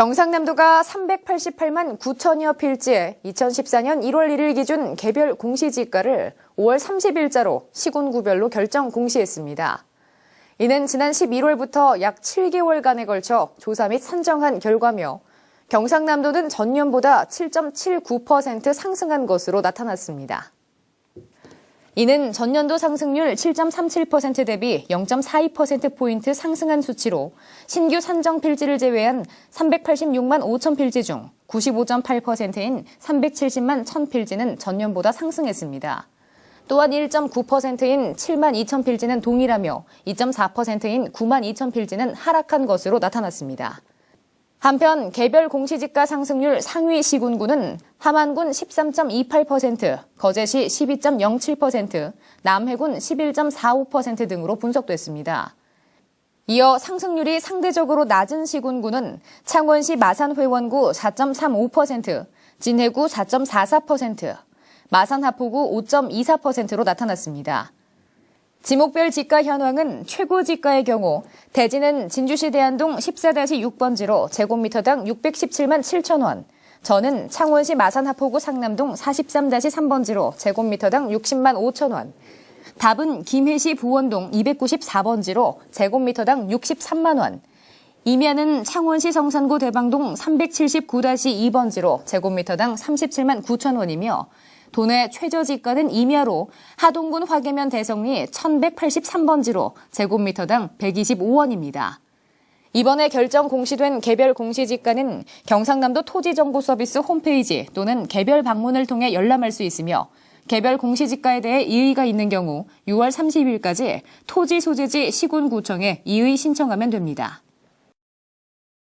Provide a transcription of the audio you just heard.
경상남도가 388만 9천여 필지에 2014년 1월 1일 기준 개별 공시지가를 5월 30일자로 시군구별로 결정 공시했습니다. 이는 지난 11월부터 약 7개월간에 걸쳐 조사 및 산정한 결과며 경상남도는 전년보다 7.79% 상승한 것으로 나타났습니다. 이는 전년도 상승률 7.37% 대비 0.42%포인트 상승한 수치로 신규 산정 필지를 제외한 386만 5천 필지 중 95.8%인 370만 1천 필지는 전년보다 상승했습니다. 또한 1.9%인 7만 2천 필지는 동일하며 2.4%인 9만 2천 필지는 하락한 것으로 나타났습니다. 한편 개별 공시지가 상승률 상위 시군구는 함안군 13.28%, 거제시 12.07%, 남해군 11.45% 등으로 분석됐습니다. 이어 상승률이 상대적으로 낮은 시군구는 창원시 마산회원구 4.35%, 진해구 4.44%, 마산하포구 5.24%로 나타났습니다. 지목별 지가 현황은 최고 지가의 경우 대지는 진주시 대안동 14-6번지로 제곱미터당 617만 7천 원, 저는 창원시 마산 하포구 상남동 43-3번지로 제곱미터당 60만 5천 원, 답은 김해시 부원동 294번지로 제곱미터당 63만 원, 임야는 창원시 성산구 대방동 379-2번지로 제곱미터당 37만 9천 원이며 도내 최저지가는 임야로 하동군 화계면 대성리 1183번지로 제곱미터당 125원입니다. 이번에 결정 공시된 개별 공시지가는 경상남도 토지정보서비스 홈페이지 또는 개별 방문을 통해 열람할 수 있으며 개별 공시지가에 대해 이의가 있는 경우 6월 30일까지 토지 소재지 시군구청에 이의 신청하면 됩니다.